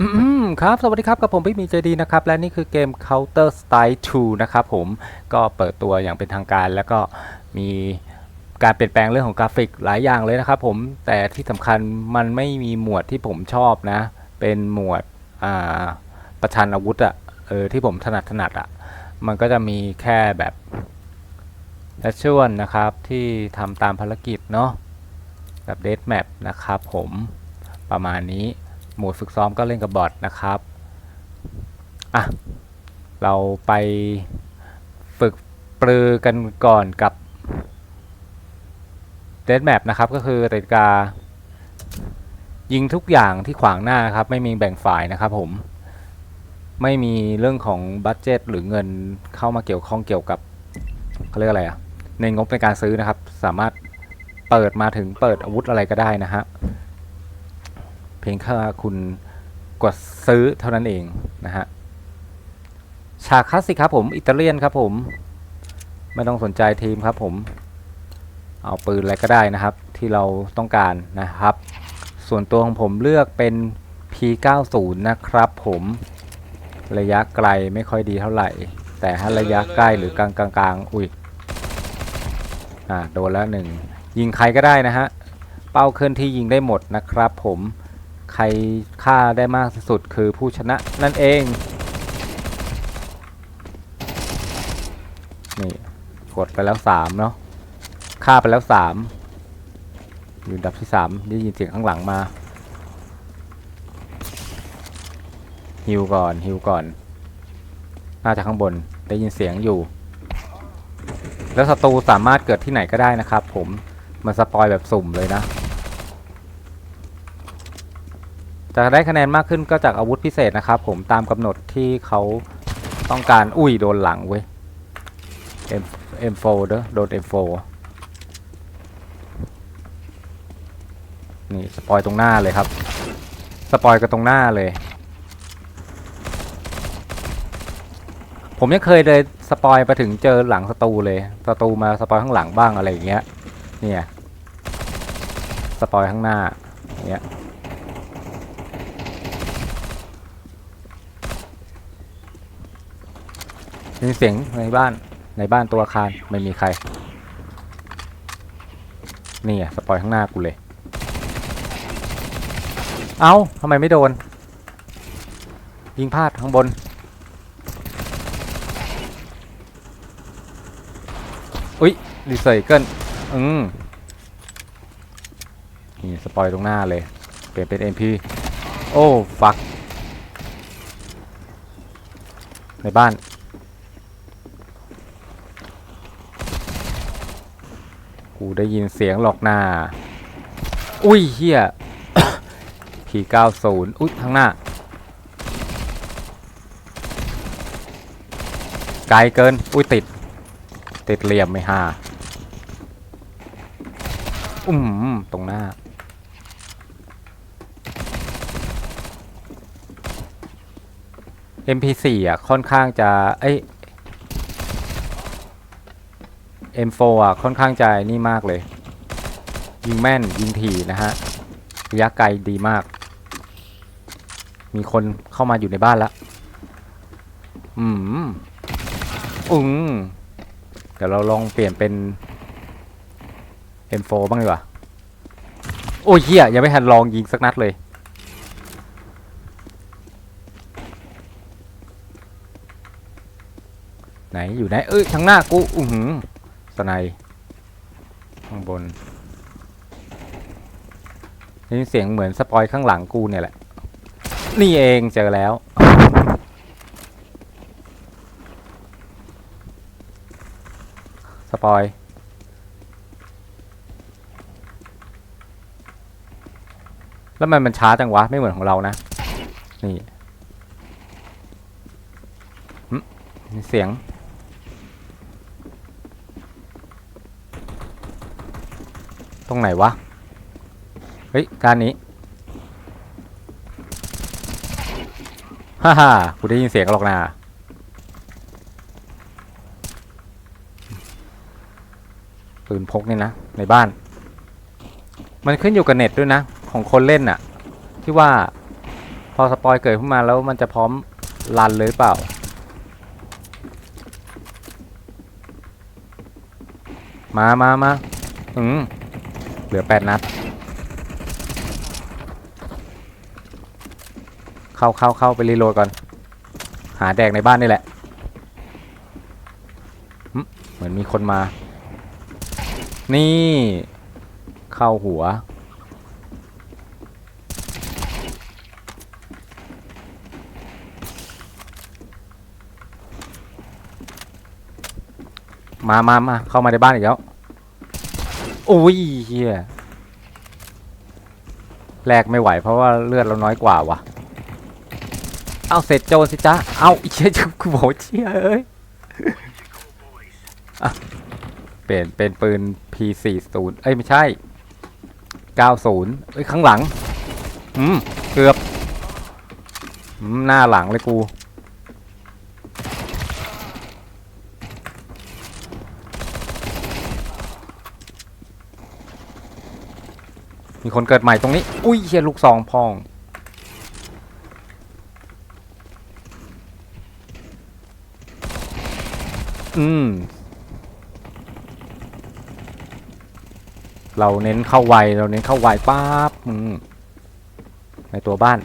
อืมครับ สวัสดีครับกับผมพี่มีใจดีนะครับ และนี่คือเกม Counter Strike 2 นะครับผมก็เปิดตัวอย่างเป็นทางการ แล้วก็มีการเปลี่ยนแปลงเรื่องของกราฟิกหลายอย่างเลยนะครับผมแต่ที่สำคัญมันไม่มีหมวดที่ผมชอบนะ เป็นหมวดอ่าประชันอาวุธอะเออที่ผมถนัดถนัดอะมันก็จะมีแค่แบบแอชชวลนะครับที่ทำตามภารกิจเนาะแบบเด a แมปนะครับผมประมาณนี้ หมวดฝึกซ้อมก็เล่นกับบอทนะครับอะเราไปฝึกปรือกันก่อนกับเด d แมปนะครับก็คือติกา ยิงทุกอย่างที่ขวางหน้าครับ ไม่มีแบ่งฝ่ายนะครับผมไม่มีเรื่องของบัตเจตหรือเงินเข้ามาเกี่ยวข้องเกี่ยวกับเขาเรียกอะไรอะในงบในการซื้อนะครับ สามารถเปิดมาถึงเปิดอาวุธอะไรก็ได้นะฮะ พียงแค่คุณกดซื้อเท่านั้นเองนะฮะฉากคลาสสิกครับผมอิตาเลียนครับผม ไม่ต้องสนใจทีมครับผม เอาปืนอะไรก็ได้นะครับ ที่เราต้องการนะครับ ส่วนตัวของผมเลือกเป็น P90 นะครับผมระยะไกลไม่ค่อยดีเท่าไหร่ แต่ถ้าระยะใกล้หรือกลางกลางกลางอุ้ยอ่าโดนแล้วหนึ่งยิงใครก็ได้นะฮะเป้าเคลื่อนที่ยิงได้หมดนะครับผม ใครฆ่าได้มากที่สุดคือผู้ชนะนั่นเอง นี่ กดไปแล้วสามเนาะฆ่าไปแล้วสามอยู่ดับที่สามได้ยินเสียงข้างหลังมาฮิวก่อนฮิวก่อน น่าจะข้างบนได้ยินเสียงอยู่ แล้วศัตรูสามารถเกิดที่ไหนก็ได้นะครับผม มันสปอยแบบสุ่มเลยนะ จะได้คะแนนมากขึ้นก็จากอาวุธพิเศษนะครับ ผมตามกำหนดที่เขาต้องการอุ้ยโดนหลังเว้ย M M4 เด้อโดน M4 นี่สปอยตรงหน้าเลยครับ สปอยกันตรงหน้าเลย ผมยังเคยเลยสปอยไปถึงเจอหลังศัตรูเลยศัตรูมาสปอยข้างหลังบ้างอะไรอย่างเงี้ยเนี่ยสปอยข้างหน้าเงี้ย มีเสียงในบ้านในบ้านตัวอาคารไม่มีใคร นี่อะสปอยข้างหน้ากูเลย เอา้าทำไมไม่โดน ยิงพลาดข้างบน อุ๊ยรีไซเคิลอืมนี่สปอยตรงหน้าเลย เปลี่ยนเป็น MP โอ้ ฟัก ในบ้าน ได้ยินเสียงหลอกหน้า อุ้ยเฮีย P90 อุ้ยข้างหน้า ไกลเกิน อุ้ยติด ติดเหลี่ยมไม่ห่าอืมตรงหน้า MP4 อะ ค่อนข้างจะ เอ้ย M4 อะค่อนข้างจะนี่มากเลย ยิงแม่นยิงถี่นะฮะระยะไกลดีมาก มีคนเข้ามาอยู่ในบ้านแล้วอืมอืมเดี๋ยวเราลองเปลี่ยนเป็น M4 บ้างดีกว่า โอ้ยเหี้ยยังไม่ทันลองยิงสักนัดเลยไหนอยู่ไหนเอ้ยทางหน้ากูอือหือ สไนด์ข้างบนนี่เสียงเหมือนสปอยข้างหลังกูเนี่ยแหละ นี่เองเจอแล้ว สปอยแล้วมันมันช้าจังวะ ไม่เหมือนของเรานะ นี่เสียง ตรงไหนวะ เฮ้ยการนี้ ฮ่าฮ่ากูได้ยินเสียงหรอกนะปืนพกนี่นะ ในบ้าน มันขึ้นอยู่กับเน็ตด้วยนะ ของคนเล่นน่ะ ที่ว่าพอสปอยเกิดขึ้นมาแล้วมันจะพร้อมรันเลยเปล่า มามามาอืม เหลือแปดนัด เข้าเข้าเข้าไปรีโหลดก่อน หาแดกในบ้านนี่แหละ เหมือนมีคนมา นี่ เข้าหัว มามามาเข้ามาในบ้านอีกแล้ว โอ้ยเฮียแลกไม่ไหวเพราะว่าเลือดเราน้อยกว่าวะเอาเสร็จโจรสิจ๊ะเอาเชี่ยกูบอกเชี่ยเอ้ยเปลี่ยนเป็นปืน P40 เอ้ยไม่ใช่ 90 เอ้ยข้างหลัง อืม เกือบอืมหน้าหลังเลยกู มีคนเกิดใหม่ตรงนี้ อุ้ยเฮียลูกซองพอง อืม เราเน้นเข้าไว เราเน้นเข้าไวป๊าบอืมในตัวบ้าน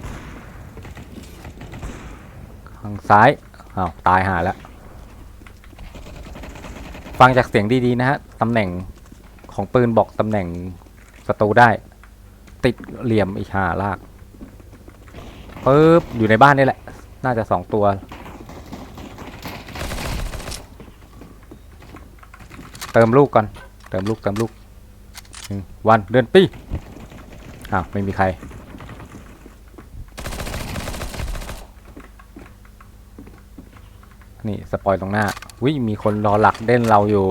ข้างซ้ายอ้าวตายหาแล้ว ฟังจากเสียงดี ๆ นะฮะ ตำแหน่งของปืนบอกตำแหน่งศัตรูได้ ติดเหลี่ยมอีกหาลากปึ๊บอยู่ในบ้านนี่แหละ น่าจะสองตัว เติมลูกก่อน เติมลูกเติมลูกวันเดือนปีอ้าวไม่มีใคร นี่ สปอยตรงหน้าวิมีคนรอหลักเด่นเราอยู่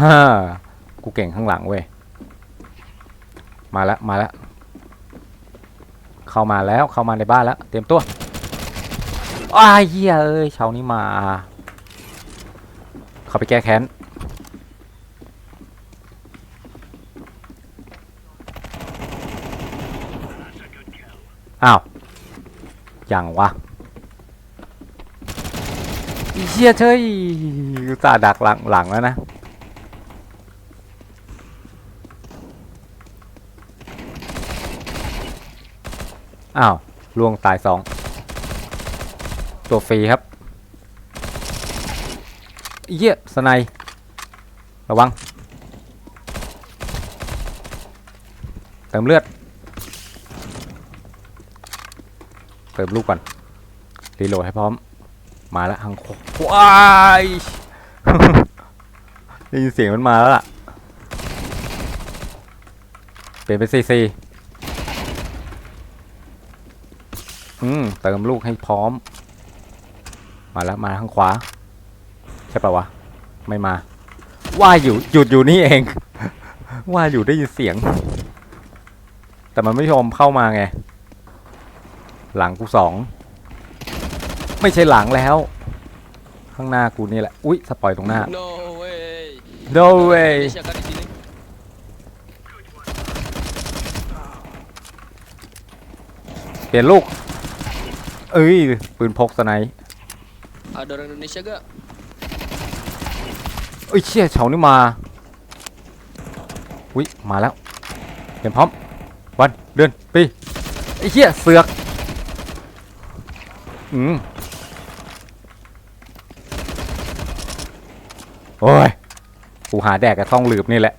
ฮ่ากูเก่งข้างหลังเว้ย มาแล้วมาแล้ว เข้ามาแล้วเข้ามาในบ้านแล้ว เตรียมตัวอ้าเหี้ยเอ้ยเช้านี้มา เขาไปแก้แค้น อ้าว อย่างวะเชี่ยเชยอุตส่าห์ดักหลังหลังแล้วนะ อ้าวล่วงตายสองตัวฟรีครับเยี่ยสไนระวังเติมเลือดเติมลูกก่อนรีโหลดให้พร้อม มาแล้วทางขวาว้ายได้ยินเสียงมันมาแล้วล่ะ เปลี่ยนเป็นซีซี อืมเติมลูกให้พร้อม มาแล้วมาทางขวา ใช่ปะวะ ไม่มา ว่าอยู่หยุดอยู่นี่เอง ว่าอยู่ได้ยินเสียง แต่มันไม่ยอมเข้ามาไง หลังกูสอง ไม่ใช่หลังแล้ว ข้างหน้ากูนี่แหละ อุ๊ย สปอยตรงหน้า No way. no way Indonesia kan di sini. เปลี่ยนลูก เอ้ยปืนพกสไนป์ Ada orang Indonesia gak? เอ้ยเชี่ยเฉานี่มาอุ๊ยมาแล้วเตรียมพร้อมวันเดือนปีไอ้เชี่ยเสือกอืมโอ้ยกูหาแดกกับท่องหลืบนี่แหละ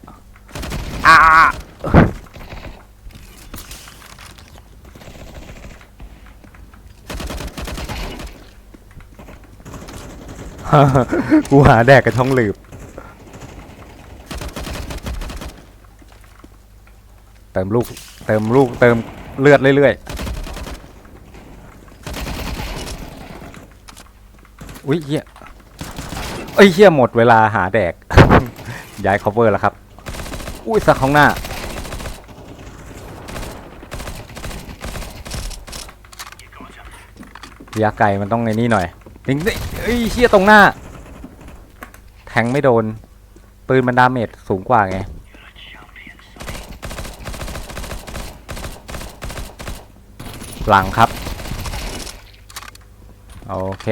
กูหาแดกกับท่องหลืบเติมลูก เติมลูก เติมเลือดเรื่อยๆ อุ้ยเหี้ยเอ้ยเหี้ยหมดเวลาหาแดก ย้าย cover แล้วครับ อุ้ยสักของหน้า ระยะไกลมันต้องในนี่หน่อย ถึงนี่เอ้ยเชี่ยตรงหน้า แทงไม่โดน ปืนมันดาเมจสูงกว่าไง หลังครับ โอเค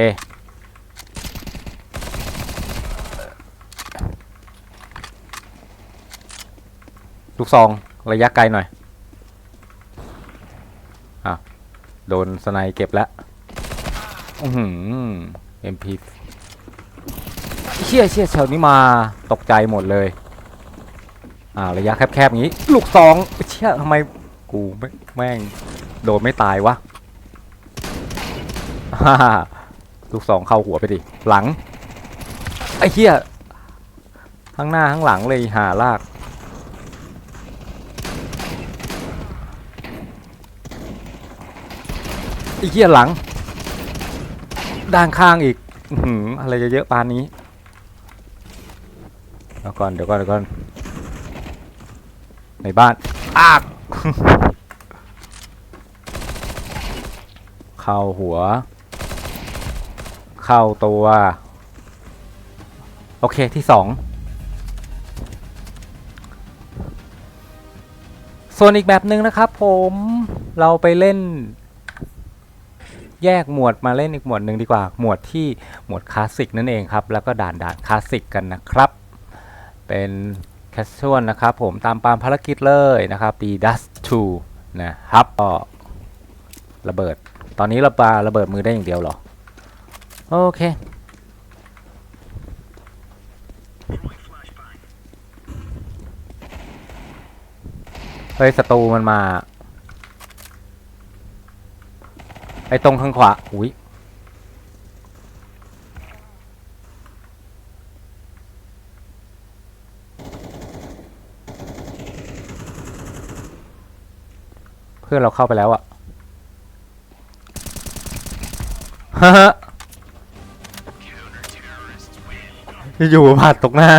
ลูกซองระยะไกลหน่อย อะ โดนสไนเก็บแล้ว อือหือ MP เชี่ยเชี่ยแถวนี้มาตกใจหมดเลย อ่าระยะแคบๆอย่างนี้ ลูกซองเชี่ยทำไมกูไม่แม่งโดนไม่ตายวะฮ่าลูกซองเข้าหัวไปดิ หลัง ไอ้เหี้ยทั้งหน้าทั้งหลังเลยหาลากไอ้เหี้ยหลัง ด้านข้างอีกอื้อหืออะไรจะเยอะปานนี้เดี๋ยวก่อนเดี๋ยวก่อนเดี๋ยวก่อนในบ้านอากเข้าหัว เข้าตัว โอเคที่สองส่วนอีกแบบหนึ่งนะครับผมเราไปเล่น แยกหมวดมาเล่นอีกหมวดหนึ่งดีกว่า หมวดที่หมวดคลาสสิกนั่นเองครับ แล้วก็ด่านด่านคลาสสิกกันนะครับ เป็นแคสชวลนะครับผมตามปามภารกิจเลยนะครับดีดัส2นะครับก็ระเบิด ตอนนี้เราปาระเบิดมือได้อย่างเดียวหรอ โอเคเฮ้ยศัตรูมันมา ไอ้ตรงข้างขวา อุ้ยเพื่อนเราเข้าไปแล้วอะฮะฮะอยู่ผ่านตรงหน้า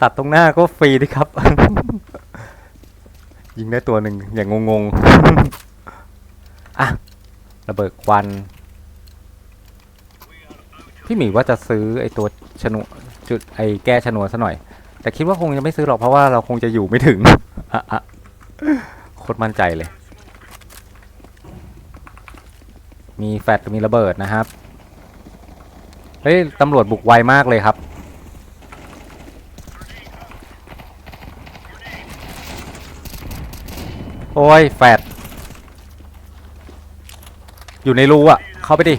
ตัดตรงหน้าก็ฟรีดิครับ ยิงได้ตัวหนึ่งอย่างงงๆ อะ ระเบิดควัน พี่หมีว่าจะซื้อไอตัวชนวนจุดไอแก้ชนวนซะหน่อย แต่คิดว่าคงจะไม่ซื้อหรอกเพราะว่าเราคงจะอยู่ไม่ถึงอะอะโคตรมั่นใจเลย มีแฟลชมีระเบิดนะครับ เฮ้ยตำรวจบุกไวมากเลยครับโอ้ยแฟด อยู่ในรูอะ เข้าไปดิ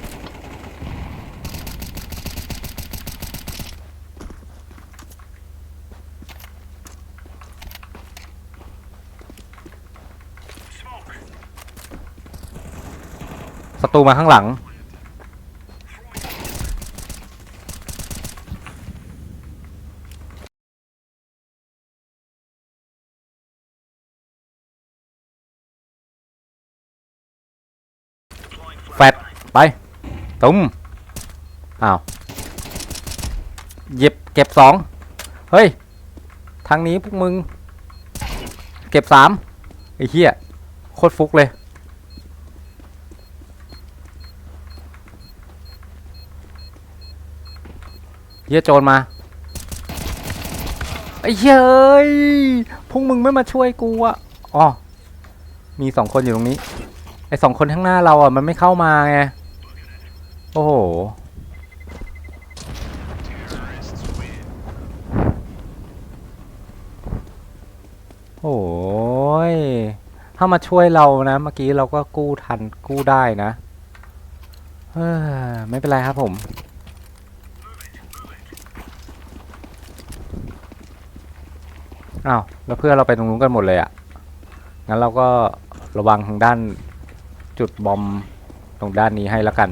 ศัตรูมาข้างหลัง แฟดไปตุ้มอ้าวหยิบเก็บสองเฮ้ย ทางนี้พวกมึง เก็บสามไอ้เหี้ยโคตรฟุกเลย เหี้ยโจรมาไอ้เหี้ยเอ้ยพวกมึงไม่มาช่วยกูอะอ๋อ มีสองคนอยู่ตรงนี้ ไอสองคนข้างหน้าเราอะมันไม่เข้ามาไง โอ้โห โอ้ย ถ้ามาช่วยเรานะ เมื่อกี้เราก็กู้ทันกู้ได้นะเฮ้อไม่เป็นไรครับผมอ้าวแล้วเพื่อนเราไปตรงนู้นกันหมดเลยอะ่ะ งั้นเราก็ระวังทางด้าน จุดบอมตรงด้านนี้ให้ล้วกัน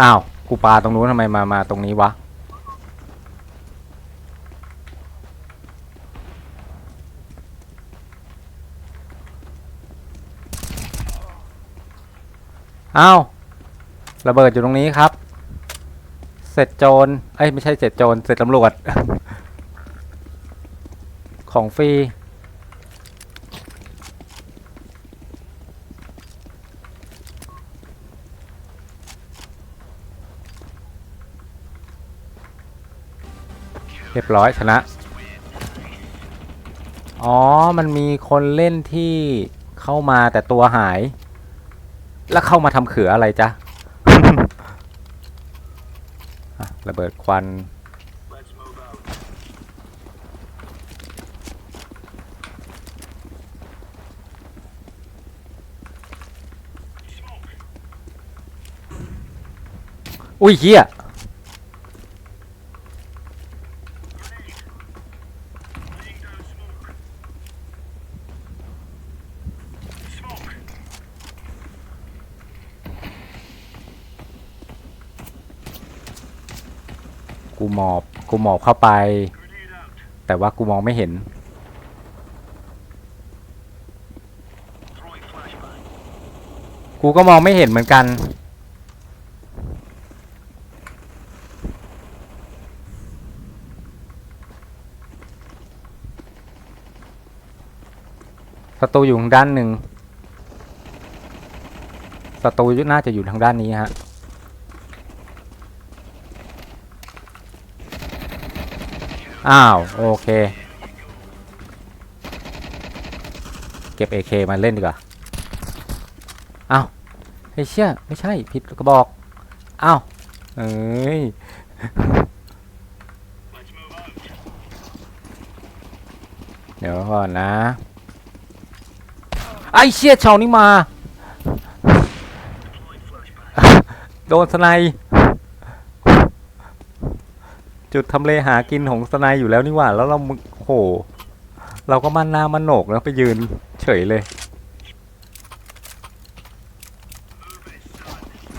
อ้าว กูปาตรงนู้นทำไมมา มาตรงนี้วะ อ้าวระเบิดอยู่ตรงนี้ครับ เสร็จโจรเอ้ยไม่ใช่เสร็จโจรเสร็จตำรวจ ของฟรีเรียบร้อยชนะ อ๋อ มันมีคนเล่นที่เข้ามาแต่ตัวหาย แล้วเข้ามาทำเขืออะไรจ๊ะ อะระเบิดควัน อุ้ยเฮีย กูหมอบกูหมอบเข้าไป แต่ว่ากูมองไม่เห็น กูก็มองไม่เห็นเหมือนกัน ศัตรูอยู่ทางด้านหนึ่งศัตรูน่าจะอยู่ทางด้านนี้ฮะ อ้าว โอเค เก็บ AK มาเล่นดีกว่า อ้าวไอ้เชี่ยไม่ใช่ ผิดกระบอก อ้าว เอ้ยเดี๋ยวก่อนนะ ไอ้เชี่ยชาวนี้มา โดนสไน จุดทำเลหากินของสไนยอยู่แล้วนี่หว่า แล้วเรามึงโอ้โห เราก็มันหน้ามันโหนกแล้วไปยืนเฉยเลย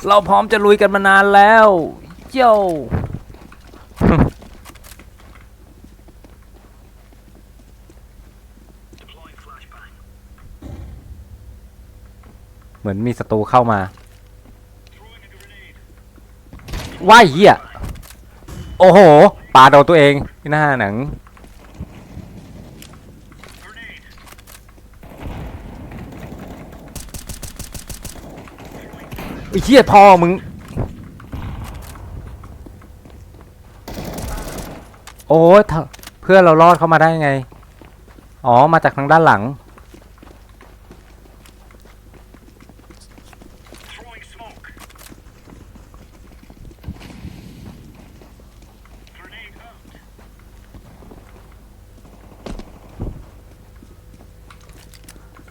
เราพร้อมจะลุยกันมานานแล้วเจ้าเหมือนมีศัตรูเข้ามาว้ายเหี้ยโอ้โหปาโดนตัวเองที่หน้าหนัง ไอ้เหี้ยพ่อมึง โอ้ยเพื่อนเรารอดเข้ามาได้ไง อ๋อ มาจากทางด้านหลัง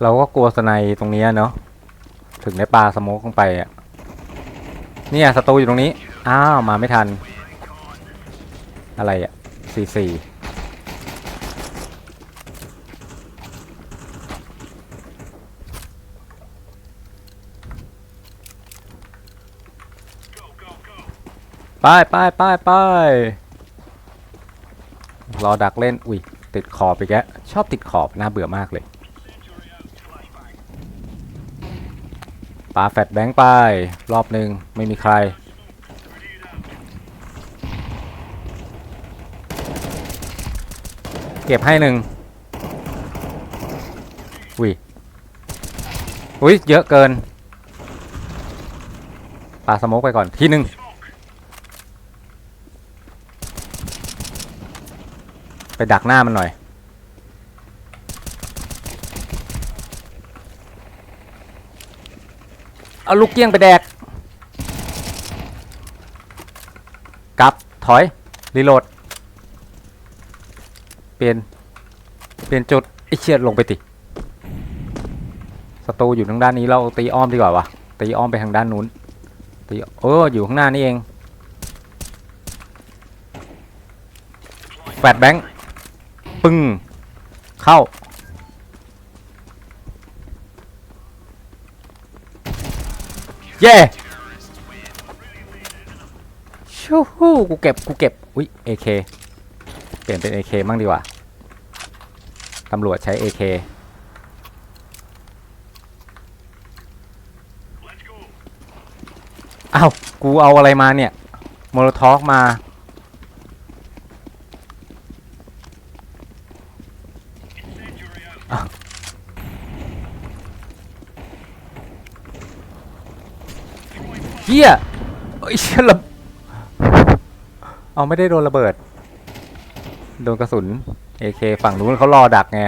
เราก็กลัวสไนตรงนี้เนาะถึงได้ปลาสโมกลงไปอะเนี่ยศัตรูอยู่ตรงนี้ อ้าว มาไม่ทัน อะไรอะสี่สี่ไปไปไปไปรอดักเล่น อุ้ยติดขอบอีกแล้วชอบติดขอบน่าเบื่อมากเลย ปาแฟดแบงค์ไป รอบหนึ่งไม่มีใคร เก็บให้หนึ่งอุ้ยอุ้ยเยอะเกินปาสโมกไปก่อนทีหนึ่งไปดักหน้ามันหน่อย เอาลูกเกี้ยงไปแดกกลับถอย รีโหลด เปลี่ยน เปลี่ยนจุดไอเชียดลงไปติศัตรูอยู่ทางด้านนี้เราตีอ้อมดีกว่าวะตีอ้อมไปทางด้านนู้นตีเอออยู่ข้างหน้านี่เองแฟดแบงค์ปึ้งเข้า เย้ชูฮู้กูเก็บกูเก็บอุ้ย AK เปลี่ยนเป็น AK มั่งดีกว่าตำรวจใช้ AK อ้าว กูเอาอะไรมาเนี่ย โมโลทอกมา ฮียเอ้ยเชี่ยระเอาไม่ได้โดนระเบิด โดนกระสุน AK ฝั่งนู้นเขารอดักไง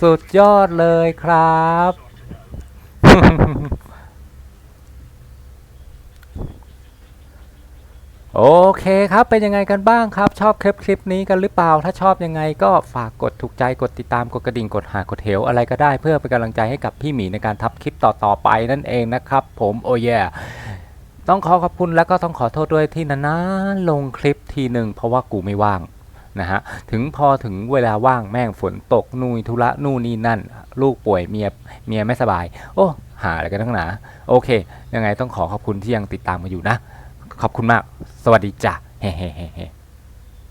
สุดยอดเลยครับ โอเคครับเป็นยังไงกันบ้างครับ ชอบคลิปคลิปนี้กันหรือเปล่า ถ้าชอบยังไงก็ฝากกดถูกใจกดติดตามกดกระดิ่งกดหากดเหวอะไรก็ได้เพื่อเป็นกำลังใจให้กับพี่หมีในการทับคลิปต่อๆไปนั่นเองนะครับ ผมโอ้ยต้องขอขอบคุณแล้วก็ต้องขอโทษด้วยที่นานๆลงคลิปทีหนึ่งเพราะว่ากูไม่ว่างนะฮะถึงพอถึงเวลาว่างแม่งฝนตกนุยธุระนู่นนี่นั่น ลูกป่วยเมียเมียไม่สบาย โอ้หาอะไรกันทั้งหนาโอเค ยังไงต้องขอขอบคุณที่ยังติดตามมาอยู่นะ ขอบคุณมาก สวัสดีจ้ะเฮ้เฮ้เฮ้